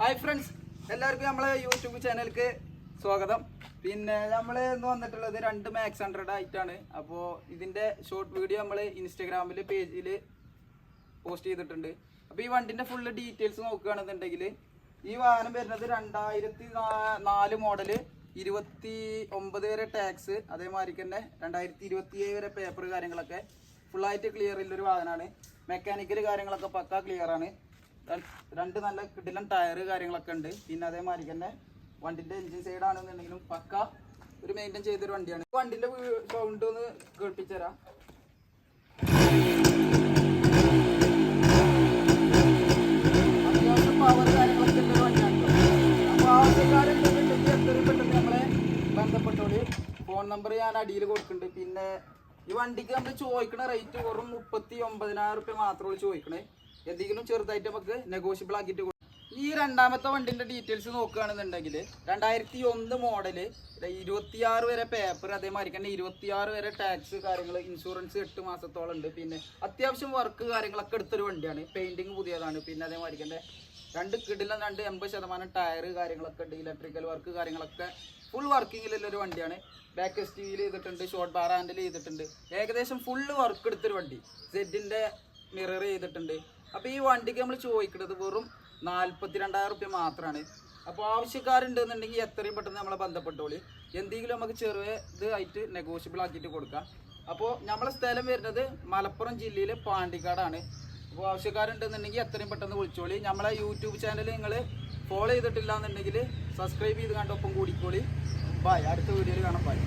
Hi friends എല്ലാവർക്കും നമ്മളെ YouTube ചാനലിലേക്ക് സ്വാഗതം. പിന്നെ നമ്മൾ ഇന്ന് വന്നിട്ടുള്ളത് രണ്ട് മാക്സ് ഹൺഡ്രഡ് ആയിട്ടാണ് അപ്പോൾ ഇതിന്റെ ഷോർട്ട് വീഡിയോ നമ്മൾ ഇൻസ്റ്റഗ്രാമിൽ പേജിൽ പോസ്റ്റ് ചെയ്തിട്ടുണ്ട്. അപ്പോൾ ഈ വണ്ടിന്റെ ഫുൾ ഡീറ്റെയിൽസ് നോക്കുകയാണെന്നുണ്ടെങ്കിൽ ഈ വാഹനം വരുന്നത് രണ്ടായിരത്തി നാല് മോഡൽ ഇരുപത്തി ഒമ്പത് വരെ ടാക്സ് അതേമാതിരി തന്നെ രണ്ടായിരത്തി ഇരുപത്തി ഏഴ് വരെ പേപ്പർ കാര്യങ്ങളൊക്കെ ഫുള്ളായിട്ട് ക്ലിയർ ഉള്ളൊരു വാഹനമാണ്. മെക്കാനിക്കൽ കാര്യങ്ങളൊക്കെ പക്ക ക്ലിയറാണ് രണ്ട് നല്ല കിടിലൻ ടയർ കാര്യങ്ങളൊക്കെ ഉണ്ട്. പിന്നെ അതേമാതിരി തന്നെ വണ്ടിന്റെ എഞ്ചിൻ സൈഡ് ആണെന്നുണ്ടെങ്കിലും പക്ക ഒരു മെയിന്റെയിൻ ചെയ്തൊരു വണ്ടിയാണ്. വണ്ടിന്റെ സൗണ്ട് ഒന്ന് കേൾപ്പിച്ചു തരാം അത്യാവശ്യം പവർ കാര്യങ്ങളൊക്കെ ഉള്ള ഒരു വണ്ടിയാണ് അപ്പോൾ ആവശ്യക്കാരുണ്ടെന്നുണ്ടെങ്കിൽ എത്രയും പെട്ടെന്ന് നമ്മളെ ബന്ധപ്പെട്ടോളി ഫോൺ നമ്പർ ഞാൻ അടിയിൽ കൊടുക്കുന്നുണ്ട്. പിന്നെ ഈ വണ്ടിക്ക് നമ്മൾ ചോദിക്കണ റേറ്റ് വെറും മുപ്പത്തി ഒമ്പതിനായിരം റുപ്യ മാത്രമേ ചോദിക്കണേ. എന്തെങ്കിലും ചെറുതായിട്ട് നമുക്ക് നെഗോഷ്യബിൾ ആക്കിയിട്ട് ഈ രണ്ടാമത്തെ വണ്ടിന്റെ ഡീറ്റെയിൽസ് നോക്കുകയാണെന്നുണ്ടെങ്കിൽ രണ്ടായിരത്തി ഒന്ന് മോഡൽ ഇരുപത്തിയാറ് വരെ പേപ്പർ അതേമാതിരി തന്നെ ഇരുപത്തിയാറ് വരെ ടാക്സ് കാര്യങ്ങൾ ഇൻഷുറൻസ് എട്ട് മാസത്തോളം ഉണ്ട്. പിന്നെ അത്യാവശ്യം വർക്ക് കാര്യങ്ങളൊക്കെ എടുത്തൊരു വണ്ടിയാണ്. പെയിന്റിങ് പുതിയതാണ്. പിന്നെ അതേമാതിരി തന്നെ രണ്ട് കിടിലം രണ്ട് എൺപത് ശതമാനം ടയർ കാര്യങ്ങളൊക്കെ ഉണ്ട്. ഇലക്ട്രിക്കൽ വർക്ക് കാര്യങ്ങളൊക്കെ ഫുൾ വർക്കിങ്ങിലുള്ള ഒരു വണ്ടിയാണ്. ബാക്ക് സ്റ്റീൽ ചെയ്തിട്ടുണ്ട് ഷോർട്ട് ബാർ ഹാൻഡിൽ ചെയ്തിട്ടുണ്ട്. ഏകദേശം ഫുള്ള് വർക്ക് എടുത്തൊരു വണ്ടി. സെഡിന്റെ മിറർ ചെയ്തിട്ടുണ്ട്. അപ്പോൾ ഈ വണ്ടിക്ക് നമ്മൾ ചോദിക്കുന്നത് വെറും നാൽപ്പത്തി രണ്ടായിരം റുപ്യ മാത്രമാണ് അപ്പോൾ ആവശ്യക്കാരുണ്ടെന്നുണ്ടെങ്കിൽ എത്രയും പെട്ടെന്ന് നമ്മളെ ബന്ധപ്പെട്ടോളി. എന്തെങ്കിലും നമുക്ക് ചെറിയ ഇത് ആയിട്ട് നെഗോഷ്യബിൾ ആക്കിയിട്ട് കൊടുക്കാം. അപ്പോൾ നമ്മളെ സ്ഥലം വരുന്നത് മലപ്പുറം ജില്ലയിലെ പാണ്ടിക്കാടാണ്. അപ്പോൾ ആവശ്യക്കാരുണ്ടെന്നുണ്ടെങ്കിൽ എത്രയും പെട്ടെന്ന് വിളിച്ചോളി. നമ്മളെ യൂട്യൂബ് ചാനൽ നിങ്ങൾ ഫോളോ ചെയ്തിട്ടില്ല എന്നുണ്ടെങ്കിൽ സബ്സ്ക്രൈബ് ചെയ്ത് കണ്ടൊപ്പം കൂടിക്കോളി. ബായ് അടുത്ത വീഡിയോയിൽ കാണാം. ബൈ